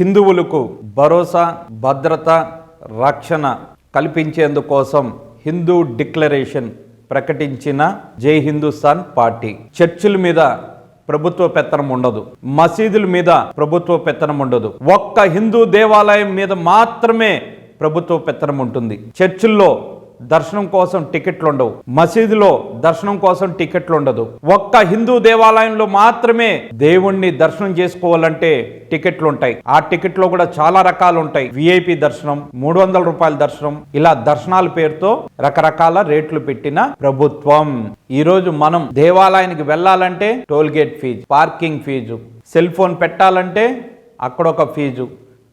హిందువులకు భరోసా భద్రత రక్షణ కల్పించేందుకోసం హిందూ డిక్లరేషన్ ప్రకటించిన జై హిందుస్థాన్ పార్టీ. చర్చిల మీద ప్రభుత్వ పెత్తనం ఉండదు. మసీదుల మీద ప్రభుత్వ పెత్తనం ఉండదు. ఒక్క హిందూ దేవాలయం మీద మాత్రమే ప్రభుత్వ పెత్తనం ఉంటుంది. చర్చిల్లో దర్శనం కోసం టికెట్లు ఉండవు. మసీదులో దర్శనం కోసం టికెట్లు ఉండదు. ఒక్క హిందూ దేవాలయంలో మాత్రమే దేవుణ్ణి దర్శనం చేసుకోవాలంటే టికెట్లు ఉంటాయి. ఆ టికెట్లో కూడా చాలా రకాలు ఉంటాయి. విఐపి దర్శనం మూడు వందల రూపాయల దర్శనం ఇలా దర్శనాల పేరుతో రకరకాల రేట్లు పెట్టిన ప్రభుత్వం. ఈ రోజు మనం దేవాలయానికి వెళ్ళాలంటే toll gate fee parking fee cell phone పెట్టాలంటే అక్కడొక ఫీజు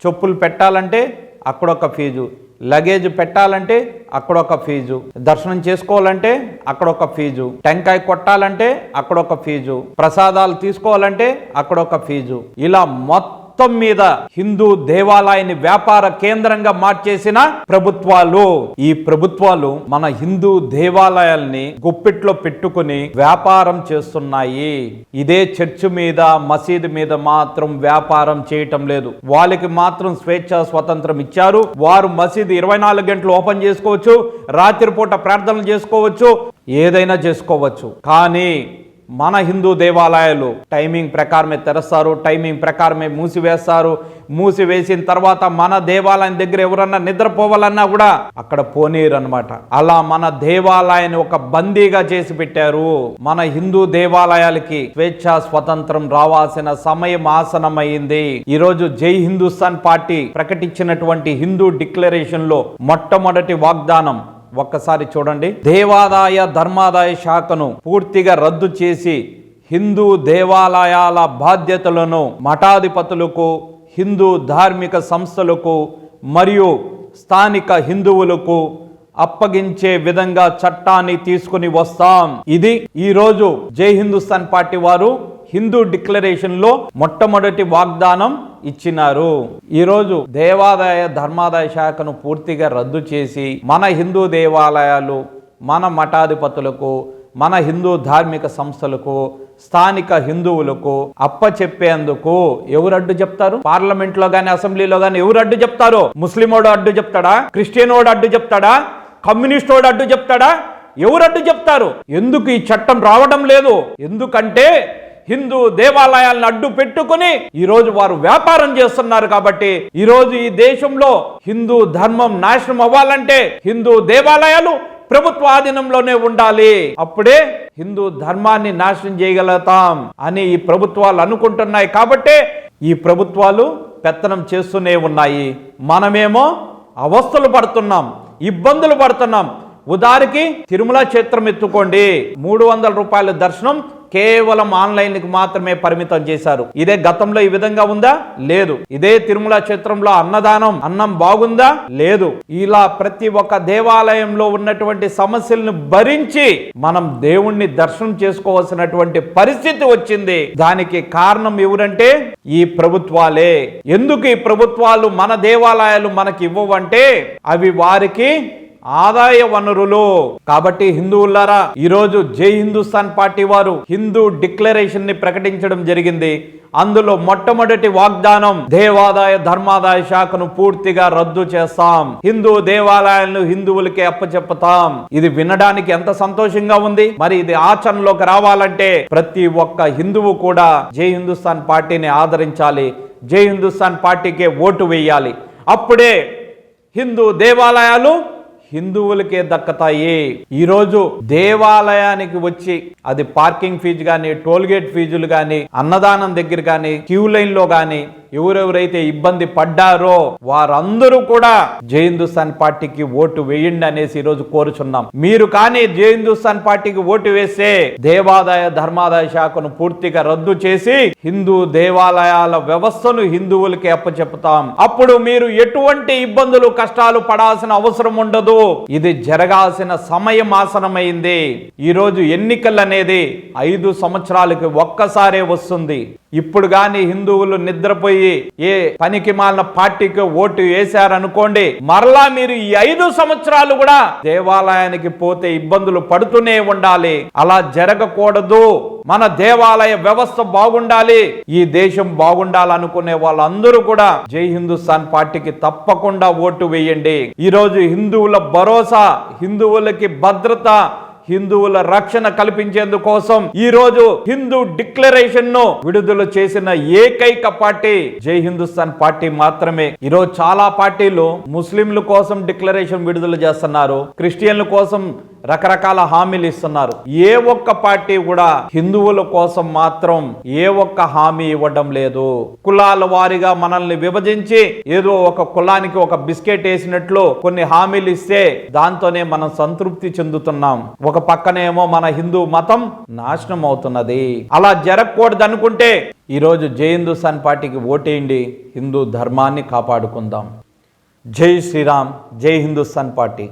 చెప్పులు పెట్టాలంటే అక్కడొక ఫీజు లగేజ్ పెట్టాలంటే అక్కడొక ఫీజు. దర్శనం చేసుకోవాలంటే అక్కడొక ఫీజు. టెంకాయ కొట్టాలంటే అక్కడొక ఫీజు. ప్రసాదాలు తీసుకోవాలంటే అక్కడొక ఫీజు. ఇలా మొత్తం మొత్తం మీద హిందూ దేవాలయాన్ని వ్యాపార కేంద్రంగా మార్చేసిన ప్రభుత్వాలు. ఈ ప్రభుత్వాలు మన హిందూ దేవాలయాల్ని గుప్పిట్లో పెట్టుకుని వ్యాపారం చేస్తున్నాయి. ఇదే చర్చ్ మీద మసీదు మీద మాత్రం వ్యాపారం చేయటం లేదు. వాళ్ళకి మాత్రం స్వేచ్ఛ స్వతంత్రం ఇచ్చారు. వారు మసీదు ఇరవై నాలుగు గంటలు ఓపెన్ చేసుకోవచ్చు రాత్రిపూట ప్రార్థనలు చేసుకోవచ్చు ఏదైనా చేసుకోవచ్చు. కానీ మన హిందూ దేవాలయాలు టైమింగ్ ప్రకారమే తెరస్తారు టైమింగ్ ప్రకారమే మూసివేస్తారు. మూసివేసిన తర్వాత మన దేవాలయం దగ్గర ఎవరన్నా నిద్రపోవాలన్నా కూడా అక్కడ పోనీరు అనమాట అలా మన దేవాలయాన్ని ఒక బందీగా చేసి పెట్టారు. మన హిందూ దేవాలయాలకి స్వేచ్ఛ స్వతంత్రం రావాల్సిన సమయం ఆసనమైంది ఈరోజు జై హిందుస్థాన్ పార్టీ ప్రకటించినటువంటి హిందూ డిక్లరేషన్లో మొట్టమొదటి వాగ్దానం ఒక్కసారి చూడండి. దేవాదాయ ధర్మాదాయ శాఖను పూర్తిగా రద్దు చేసి హిందూ దేవాలయాల బాధ్యతలను మఠాధిపతులకు హిందూ ధార్మిక సంస్థలకు మరియు స్థానిక హిందువులకు అప్పగించే విధంగా చట్టాన్ని తీసుకుని వస్తాం. ఇది ఈ రోజు జై హిందుస్థాన్ పార్టీ వారు హిందూ డిక్లరేషన్లో మొట్టమొదటి వాగ్దానం ఇచ్చినారు. ఈరోజు దేవాదాయ ధర్మాదాయ శాఖను పూర్తిగా రద్దు చేసి మన హిందూ దేవాలయాలు మన మఠాధిపతులకు మన హిందూ ధార్మిక సంస్థలకు స్థానిక హిందువులకు అప్ప చెప్పేందుకు ఎవరు అడ్డు చెప్తారు? పార్లమెంట్లో గాని అసెంబ్లీలో గాని ఎవరు అడ్డు చెప్తారు? ముస్లిమోడు అడ్డు చెప్తాడా? క్రిస్టియనోడు అడ్డు చెప్తాడా? కమ్యూనిస్టోడు అడ్డు చెప్తాడా? ఎవరు అడ్డు చెప్తారు? ఎందుకు ఈ చట్టం రావడం లేదు? ఎందుకంటే హిందూ దేవాలయాలను అడ్డు పెట్టుకుని ఈరోజు వారు వ్యాపారం చేస్తున్నారు కాబట్టి ఈరోజు ఈ దేశంలో హిందూ ధర్మం నాశనం అవ్వాలంటే హిందూ దేవాలయాలు ప్రభుత్వ ఆధీనంలోనే ఉండాలి. అప్పుడే హిందూ ధర్మాన్ని నాశనం చేయగలుగుతాం అని ఈ ప్రభుత్వాలు అనుకుంటున్నాయి కాబట్టే ఈ ప్రభుత్వాలు పెత్తనం చేస్తూనే ఉన్నాయి. మనమేమో అవస్థలు పడుతున్నాం ఇబ్బందులు పడుతున్నాం. ఉదారికి తిరుమల క్షేత్రం ఎత్తుకోండి. మూడు వందల రూపాయల దర్శనం కేవలం ఆన్లైన్కి మాత్రమే పరిమితం చేశారు. ఇదే గతంలో ఈ విధంగా ఉందా? లేదు. ఇదే తిరుమల క్షేత్రంలో అన్నదానం అన్నం బాగుందా? లేదు. ఇలా ప్రతి ఒక్క దేవాలయంలో ఉన్నటువంటి సమస్యలను భరించి మనం దేవుణ్ణి దర్శనం చేసుకోవాల్సినటువంటి పరిస్థితి వచ్చింది. దానికి కారణం ఎవరంటే ఈ ప్రభుత్వాలే. ఎందుకు ఈ ప్రభుత్వాలు మన దేవాలయాలు మనకి ఇవ్వవంటే అవి వారికి ఆదాయ వనరులు. కాబట్టి హిందువులారా ఈరోజు జై హిందుస్థాన్ పార్టీ వారు హిందూ డిక్లరేషన్ని ప్రకటించడం జరిగింది. అందులో మొట్టమొదటి వాగ్దానం దేవాదాయ ధర్మాదాయ శాఖను పూర్తిగా రద్దు చేస్తాం. హిందూ దేవాలయాలను హిందువులకే అప్పచెప్పుతాం. ఇది వినడానికి ఎంత సంతోషంగా ఉంది. మరి ఇది ఆచరణలోకి రావాలంటే ప్రతి ఒక్క హిందువు కూడా జై హిందుస్థాన్ పార్టీని ఆదరించాలి. జై హిందుస్థాన్ పార్టీకే ఓటు వేయాలి. అప్పుడే హిందూ దేవాలయాలు హిందువులకే దక్కతాయి. ఈరోజు దేవాలయానికి వచ్చి అది పార్కింగ్ ఫీజు కానీ టోల్గేట్ ఫీజులు కానీ అన్నదానం దగ్గర కానీ క్యూ లైన్లో కానీ ఎవరెవరైతే ఇబ్బంది పడ్డారో వారందరూ కూడా జై హిందుస్థాన్ పార్టీకి ఓటు వేయండి అనేసి ఈరోజు కోరుచున్నాం. మీరు కానీ జై హిందుస్థాన్ పార్టీకి ఓటు వేస్తే దేవాదాయ ధర్మాదాయ శాఖను పూర్తిగా రద్దు చేసి హిందూ దేవాలయాల వ్యవస్థను హిందువులకి అప్పచెప్పుతాం. అప్పుడు మీరు ఎటువంటి ఇబ్బందులు కష్టాలు పడాల్సిన అవసరం ఉండదు. ఇది జరగాల్సిన సమయం ఆసనమైంది. ఈ రోజు ఎన్నికలు అనేది ఐదు సంవత్సరాలకి ఒక్కసారే వస్తుంది. ఇప్పుడు కానీ హిందువులు నిద్రపోయి ఏ పనికి మాలిన పార్టీకి ఓటు వేశారనుకోండి మరలా మీరు ఈ ఐదు సంవత్సరాలు కూడా దేవాలయానికి పోతే ఇబ్బందులు పడుతూనే ఉండాలి. అలా జరగకూడదు. మన దేవాలయ వ్యవస్థ బాగుండాలి. ఈ దేశం బాగుండాలనుకునే వాళ్ళందరూ కూడా జై హిందుస్థాన్ పార్టీకి తప్పకుండా ఓటు వేయండి. ఈరోజు హిందువుల భరోసా హిందువులకి భద్రత హిందువుల రక్షణ కల్పించేందుకోసం ఈ రోజు హిందూ డిక్లరేషన్ను విడుదల చేసిన ఏకైక పార్టీ జై హిందుస్థాన్ పార్టీ మాత్రమే. ఈరోజు చాలా పార్టీలు ముస్లింల కోసం డిక్లరేషన్ విడుదల చేస్తున్నారు. క్రిస్టియన్ల కోసం రకరకాల హామీలు ఇస్తున్నారు. ఏ ఒక్క పార్టీ కూడా హిందువుల కోసం మాత్రం ఏ ఒక్క హామీ ఇవ్వడం లేదు. కులాల వారిగా మనల్ని విభజించి ఏదో ఒక కులానికి ఒక బిస్కెట్ వేసినట్లు కొన్ని హామీలు ఇస్తే దాంతోనే మనం సంతృప్తి చెందుతున్నాం. ఒక పక్కనేమో మన హిందూ మతం నాశనం అవుతున్నది. అలా జరగకూడదు అనుకుంటే ఈరోజు జై హిందూస్థాన్ పార్టీకి ఓటేయండి. హిందూ ధర్మాన్ని కాపాడుకుందాం. జై శ్రీరామ్ జై హిందుస్థాన్ పార్టీ.